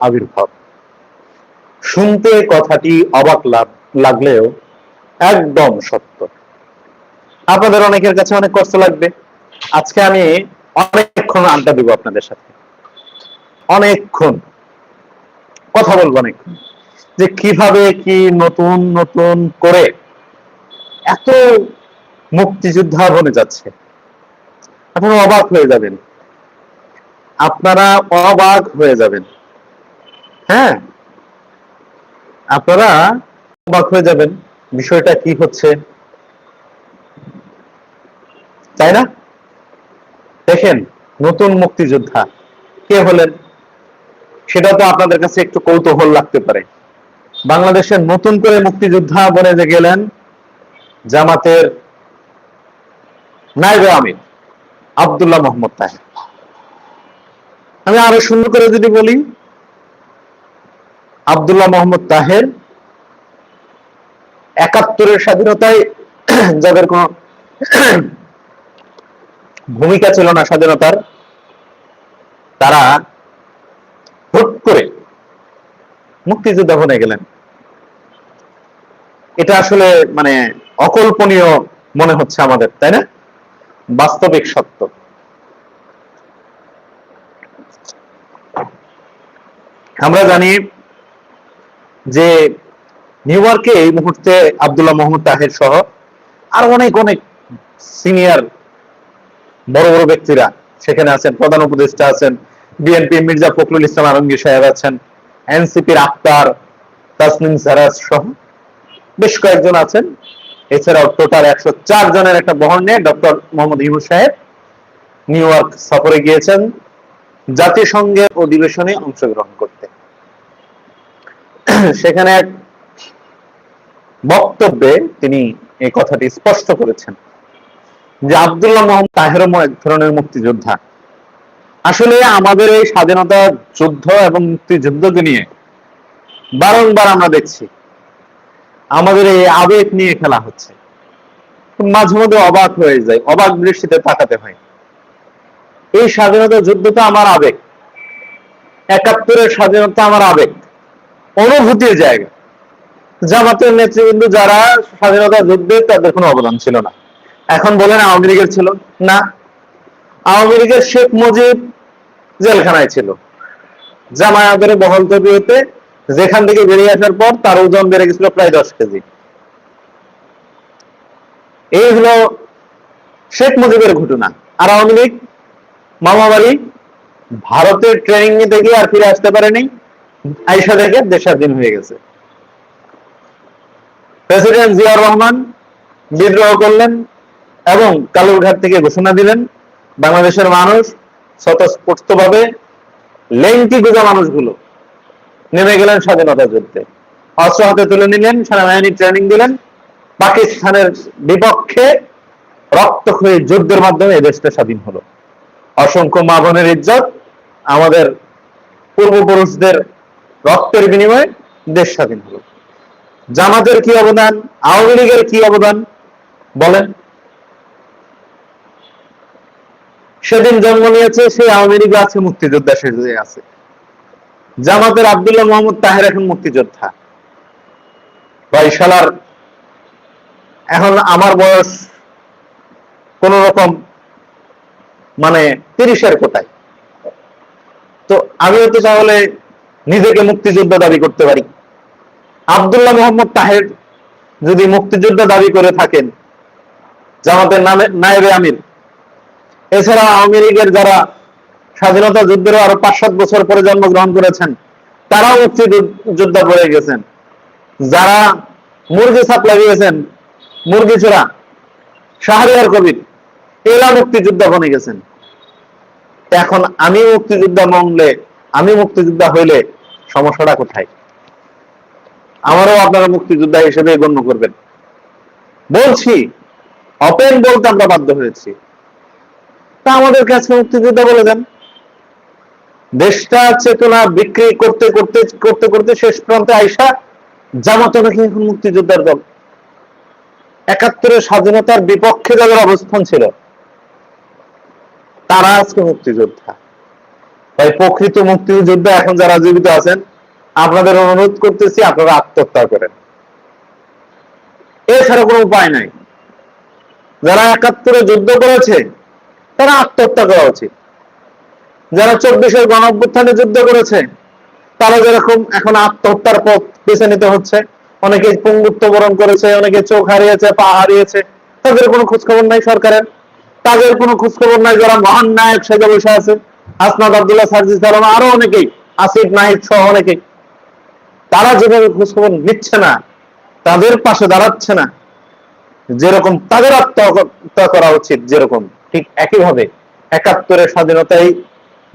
আবির্ভাব। শুনতে কথাটি অবাক লাগ- লাগলেও একদম সত্য। আপনাদের অনেকের কাছে অনেক কষ্ট লাগবে। আজকে আমি অনেকক্ষণ আড্ডা দিব আপনাদের সাথে। অনেকক্ষণ। কথা বলব অনেকক্ষণ। যে কীভাবে, কি নতুন নতুন করে এত মুক্তিযোদ্ধা বনে যাচ্ছে। আপনারা অবাক হয়ে যাবেন। আপনারা অবাক হয়ে যাবেন। হ্যাঁ? আপনারা অবাক হয়ে যাবেন বিষয়টা কি হচ্ছে। তাই না? দেখেন, নতুন মুক্তিযোদ্ধা কে হলেন? সেটা তো আপনাদের কাছে একটু কৌতূহল লাগতে পারে। বাংলাদেশের নতুন করে মুক্তিযোদ্ধা বনে যে গেলেন, জামাতের নাইবে আমির আব্দুল্লাহ মোহাম্মদ তাহের। আমি আরও সুন্দর করে যদি বলি আব্দুল্লাহ মোহাম্মদ তাহের একাত্তরের স্বাধীনতায় যাদের কোন ভূমিকা ছিল না স্বাধীনতার, তারা হুট করে মুক্তিযোদ্ধা বনে গেলেন। এটা আসলে মানে অকল্পনীয় মনে হচ্ছে আমাদের, তাই না? বাস্তবিক সত্য। আমরা জানি যে নিউ ইয়র্কে এই মুহূর্তে আব্দুল্লাহ মোহাম্মদ তাহের সহ আর অনেক অনেক সিনিয়র বড় বড় ব্যক্তিরা সেখানে আছেন। প্রধান উপদেষ্টা আছেন। বিএনপি মির্জা ফখরুল ইসলাম আলমগীর সাহেব আছেন। এনসিপির আক্তার তাসনিম সারাজ সহ বেশ কয়েকজন আছেন। এছাড়াও টোটাল একশো চার জনের একটা বহর নিয়ে ডক্টর মোহাম্মদ ইমু সাহেব নিউ ইয়র্ক সফরে গিয়েছেন। জাতিসংঘের অধিবেশনে অংশগ্রহণ করতে। সেখানে এক বক্তব্যে তিনি এই কথাটি স্পষ্ট করেছেন যে আব্দুল্লাহ মোহাম্মদ তাহেরও এক ধরনের মুক্তিযোদ্ধা। আসলে আমাদের এই স্বাধীনতা যুদ্ধ এবং মুক্তিযুদ্ধকে নিয়ে বারংবার আমরা দেখছি। আমাদের এই আবেগ নিয়ে খেলা হচ্ছে। মাঝে মধ্যে অবাক হয়ে যায়, অবাক দৃষ্টিতে তাকাতে হয়। এই স্বাধীনতা যুদ্ধ তো আমার আবেগ। একাত্তরের স্বাধীনতা আমার আবেগ। অনুভূতির জায়গা। জামাতের নেতৃবৃন্দ যারা স্বাধীনতা যুদ্ধে তাদের কোনো অবদান ছিল না। এখন বলেন আওয়ামী লীগের ছিল? না। আওয়ামী লীগের শেখ মুজিব জেলখানায় ছিল। জামায়াতের বহল তবিয়তে যেখান থেকে বেরিয়ে আসার পর তার ওজন বেড়ে গেছিল প্রায় দশ কেজি। এই হলো শেখ মুজিবের ঘটনা। আর আওয়ামী লীগ, মামাবাড়ি, ভারতের ট্রেনিং নিতে গিয়ে আর ফিরে আসতে পারেনি। আইসা থেকে দেশ স্বাধীন হয়ে গেছে। প্রেসিডেন্ট জিয়াউর রহমান বিদ্রোহ করলেন এবং কালুরঘাট থেকে ঘোষণা দিলেন, বাংলাদেশের মানুষ স্বতঃস্ফূর্ত ভাবে লেংটি গুজা মানুষগুলো নেমে গেলেন স্বাধীনতা যুদ্ধে। অস্ত্র হাতে তুলে নিলেন সেনাবাহিনী ট্রেনিং দিলেন, পাকিস্তানের বিপক্ষে রক্তক্ষয়ী যুদ্ধের মাধ্যমে এই দেশটা স্বাধীন হলো। অসংখ্য মা বোনের ইজ্জত আমাদের পূর্বপুরুষদের রক্তের বিনিময়ে দেশ স্বাধীন হলো। জামাতের কি অবদান, আওয়ামী লীগের কি অবদান, বলেন। সেদিন জন্ম নিয়েছে সেই আওয়ামী লীগ আছে মুক্তিযোদ্ধা সেজে আছে। জামাতের আব্দুল্লাহ মোহাম্মদ তাহের এখন মুক্তিযোদ্ধা। বয়সালার এখন আমার বয়স কোন রকম মানে তিরিশের কোটায়। তো আমিও তো তাহলে নিজেকে মুক্তিযোদ্ধা দাবি করতে পারি। আব্দুল্লাহ মোহাম্মদ তাহের যদি মুক্তিযোদ্ধা দাবি করে থাকেন, জামাতের নামে নায়েবে আমির। এছাড়া আওয়ামী লীগের যারা স্বাধীনতা যুদ্ধের আরও পাঁচ সাত বছর পরে জন্মগ্রহণ করেছেন, তারাও মুক্তিযোদ্ধা পড়ে গেছেন। যারা মুরগি ছাপ লাগিয়েছেন মুরগি চোরা, শাহরিয়ার কবির, এরা মুক্তিযোদ্ধা বনে গেছেন। এখন আমি মুক্তিযোদ্ধা মনলে আমি মুক্তিযোদ্ধা হইলে সমস্যাটা কোথায়? আমারও আপনারা মুক্তিযোদ্ধা হিসেবে গণ্য করবেন। বলছি, অপেন বলতে আমরা বাধ্য হয়েছি। তা আমাদের কাছে মুক্তিযোদ্ধা বলে দেন। দেশটা চেতনা বিক্রি করতে করতে করতে করতে শেষ প্রান্তে আইসা জামাত নাকি এখন মুক্তিযোদ্ধার দল। একাত্তরের স্বাধীনতার বিপক্ষে যাদের অবস্থান ছিল। তারা আজকে মুক্তিযোদ্ধা। তাই প্রকৃত মুক্তিযোদ্ধা এখন যারা জীবিত আছেন, আপনাদের অনুরোধ করতেছি আপনারা আত্মহত্যা করেন। এছাড়া কোনো উপায় নাই। যারা একাত্তরে যুদ্ধ করেছে, তারা আত্মহত্যা করা উচিত। যারা চব্বিশের গণঅভ্যুত্থানে যুদ্ধ করেছে, তারা যেরকম এখন আত্মহত্যার পথ বেছে নিতে হচ্ছে। অনেকে পঙ্গুত্ব বরণ করেছে, অনেকে চোখ হারিয়েছে, পা হারিয়েছে। তাদের কোনো খোঁজখবর নাই সরকারের। তাদের কোনো খোঁজখবর নাই যারা মহান নায়ক সেজে বসে আছে। আসনাদ আব্দুল্লাহ সার্জিস সালাম আরও অনেকেই, আসিফ, নাহিদ সহ অনেকেই। তারা যেভাবে খোঁজখবর নিচ্ছে না, তাদের পাশে দাঁড়াচ্ছে না, যেরকম তাদের আত্মহত্যা করা উচিত যেরকম, ঠিক একইভাবে একাত্তরের স্বাধীনতায়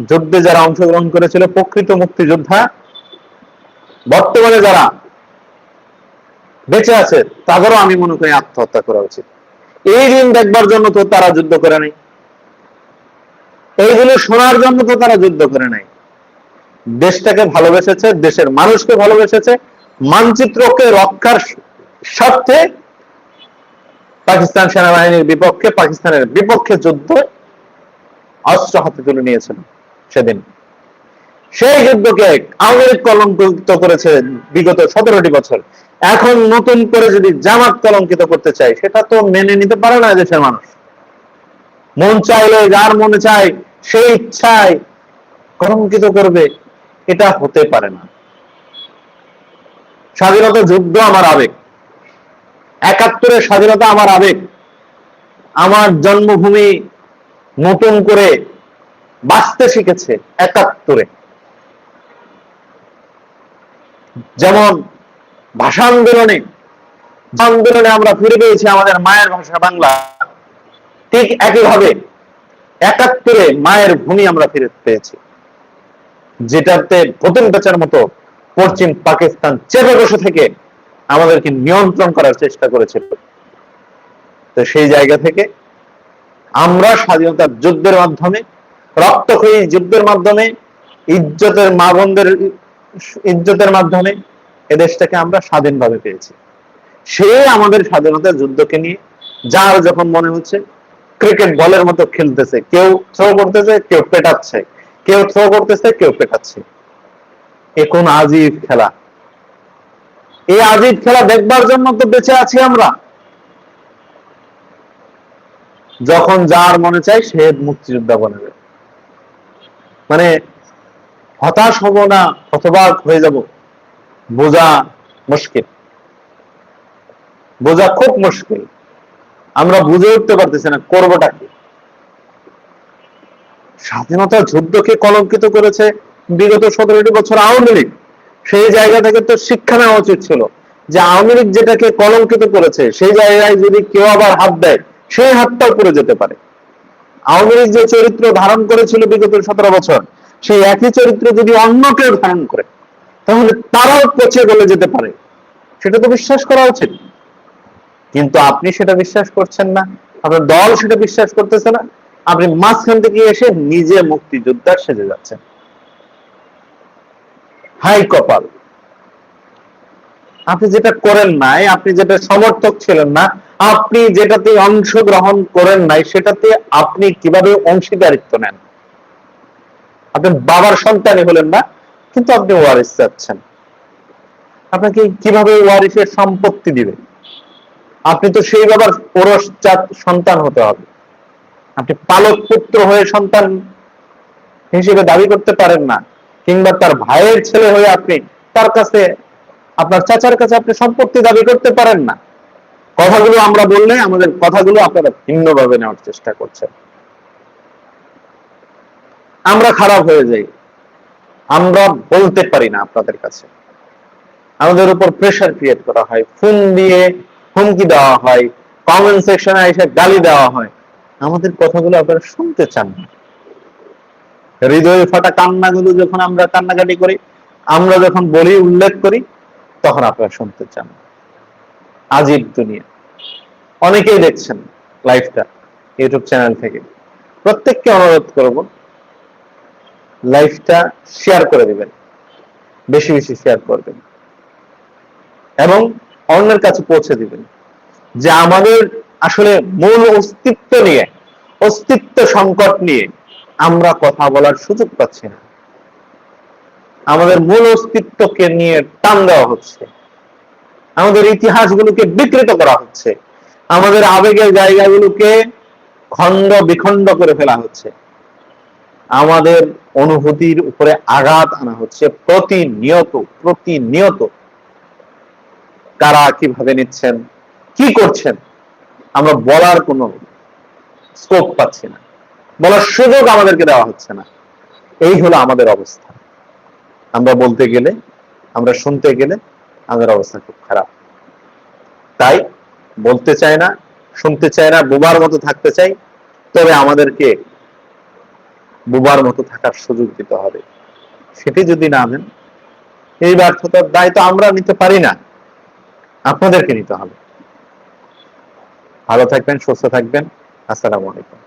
যুদ্ধে যারা অংশগ্রহণ করেছিল, প্রকৃত মুক্তিযোদ্ধা, বর্তমানে যারা বেঁচে আছে, তাদেরও আমি মনে করি আত্মহত্যা করা উচিত। এই দিন দেখবার জন্য তো তারা যুদ্ধ করে নাই। এইগুলো শোনার জন্য তো তারা যুদ্ধ করে নাই। দেশটাকে ভালোবেসেছে, দেশের মানুষকে ভালোবেসেছে, মানচিত্রকে রক্ষার স্বার্থে পাকিস্তান সেনাবাহিনীর বিপক্ষে, পাকিস্তানের বিপক্ষে যুদ্ধ অস্ত্র হাতে তুলে নিয়েছিল সেদিন। সেই যুদ্ধকে আওয়ামী কলঙ্কিত করেছে বিগত সতেরোটি বছর। এখন নতুন করে যদি জামাত কলঙ্কিত করতে চাই সেটা তো মেনে নিতে পারে না দেশের মানুষ। মন চাইলে যার মনে চায় সেই ইচ্ছায় কলঙ্কিত করবে, এটা হতে পারে না। স্বাধীনতা যুদ্ধ আমার আবেগ। একাত্তরের স্বাধীনতা আমার আবেগ। আমার জন্মভূমি নতুন করে বাঁচতে শিখেছে একাত্তরে। যেমন ভাষা আন্দোলনে আন্দোলনে আমরা ফিরে পেয়েছি আমাদের মায়ের ভাষা বাংলা। ঠিক একইভাবে একাত্তরে মায়ের ভূমি আমরা ফিরে পেয়েছি। যেটাতে প্রথম বেচার মতো পশ্চিম পাকিস্তান চেপে বসে থেকে আমাদেরকে নিয়ন্ত্রণ করার চেষ্টা করেছিল। তো সেই জায়গা থেকে আমরা স্বাধীনতার যুদ্ধের মাধ্যমে, রক্তক্ষয়ী যুদ্ধের মাধ্যমে, ইজ্জতের মা বোনদের ইজ্জতের মাধ্যমে এদেশটাকে আমরা স্বাধীনভাবে পেয়েছি। সে আমাদের স্বাধীনতার যুদ্ধকে নিয়ে যার যখন মনে হচ্ছে ক্রিকেট বলের মতো খেলতেছে। কেউ থ্রো করতেছে, কেউ পেটাচ্ছে। কেউ থ্রো করতেছে, কেউ পেটাচ্ছে। এ কোন আজীব খেলা। এই আজীব খেলা দেখবার জন্য তো বেঁচে আছি আমরা। যখন যার মনে চাই সে মুক্তিযোদ্ধা বনে মানে হতাশ হব না, হতবাক হয়ে যাব। বোঝা মুশকিল। বোঝা খুব মুশকিল। আমরা বুঝে উঠতে পারতেছি না, করবোটা কি? স্বাধীনতা যুদ্ধকে কলঙ্কিত করেছে বিগত সতেরোটি বছর আওয়ামী লীগ। সেই জায়গা থেকে তো শিক্ষা নেওয়া উচিত ছিল যে আওয়ামী লীগ যেটাকে কলঙ্কিত করেছে, সেই জায়গায় যদি কেউ আবার হাত দেয়, সেই হাতটাও পড়ে যেতে পারে। আওয়ামী লীগ যে চরিত্র ধারণ করেছিল বিগত সতেরো বছর, সেই একই চরিত্র যদি অন্য কেউ ধারণ করে, তাহলে তারাও পচে গলে যেতে পারে। সেটা তো বিশ্বাস করা উচিত। কিন্তু আপনি সেটা বিশ্বাস করছেন না, আপনার দল সেটা বিশ্বাস করতেছে না, আপনি মাঝখান থেকে এসে নিজে মুক্তিযোদ্ধার সেজে যাচ্ছেন। হাই কপাল। আপনি যেটা করেন নাই, আপনি যেটা সমর্থক ছিলেন না, আপনি যেটাতে অংশগ্রহণ করেন নাই, সেটাতে আপনি কীভাবে অংশীদারিত্ব নেন? আপনি বাবার সন্তানই হলেন না, কিন্তু আপনি ওয়ারিস চাচ্ছেন। আপনাকে কীভাবে ওয়ারিসের সম্পত্তি দিবেন? আপনি তো সেই বাবার ওরস সন্তান হতে হবে। আপনি পালক পুত্র হয়ে সন্তান হিসেবে দাবি করতে পারেন না, কিংবা তার ভাইয়ের ছেলে হয়ে আপনি তার কাছে, আপনার চাচার কাছে আপনি সম্পত্তি দাবি করতে পারেন না। কথাগুলো আমরা বললে আমাদের কথাগুলো আপনারা ভিন্নভাবে নেওয়ার চেষ্টা করছেন। আমরা খারাপ হয়ে যাই। আমরা বলতে পারি না আপনাদের কাছে। আমাদের উপর প্রেশার ক্রিয়েট করা হয়। ফোন দিয়ে হুমকি দেওয়া হয় কমেন্ট সেকশনে এসে গালি দেওয়া হয়। আমাদের কথাগুলো আপনারা শুনতে চান। না হৃদয়ে ফাটা কান্নাগুলো যখন আমরা কান্নাকাটি করি, আমরা যখন বলি, উল্লেখ করি, তখন আপনারা শুনতে চান। আজীব দুনিয়া। অনেকেই দেখছেন লাইভটা ইউটিউব চ্যানেল থেকে। প্রত্যেককে অনুরোধ করব লাইভটা শেয়ার করে দিবেন। বেশি বেশি শেয়ার করবেন। এবং অন্যের কাছে পৌঁছে দিবেন। যে আমাদের আসলে মূল অস্তিত্ব নিয়ে, অস্তিত্ব সংকট নিয়ে আমরা কথা বলার সুযোগ পাচ্ছি না। আমাদের মূল অস্তিত্বকে নিয়ে টান দেওয়া হচ্ছে। আমাদের ইতিহাসগুলোকে বিকৃত করা হচ্ছে। আমাদের আবেগের জায়গাগুলোকে খণ্ড বিখণ্ড করে ফেলা হচ্ছে। আমাদের অনুভূতির উপরে আঘাত আনা হচ্ছে প্রতিনিয়ত প্রতিনিয়ত। কারা কীভাবে নিচ্ছেন, কি করছেন, আমরা বলার কোনো স্কোপ পাচ্ছি না। বলার সুযোগ আমাদেরকে দেওয়া হচ্ছে না। এই হলো আমাদের অবস্থা। আমরা বলতে গেলে, আমরা শুনতে গেলে আমাদের অবস্থা খুব খারাপ। তাই বলতে চাই না, শুনতে চাই না, বোবার মতো থাকতে চাই, তবে আমাদেরকে বোবার মতো থাকার সুযোগ দিতে হবে। সেটি যদি না দেন এই ব্যর্থতার দায় তো আমরা নিতে পারি না। আপনাদেরকে নিতে হবে। ভালো থাকবেন সুস্থ থাকবেন। আসসালামু আলাইকুম।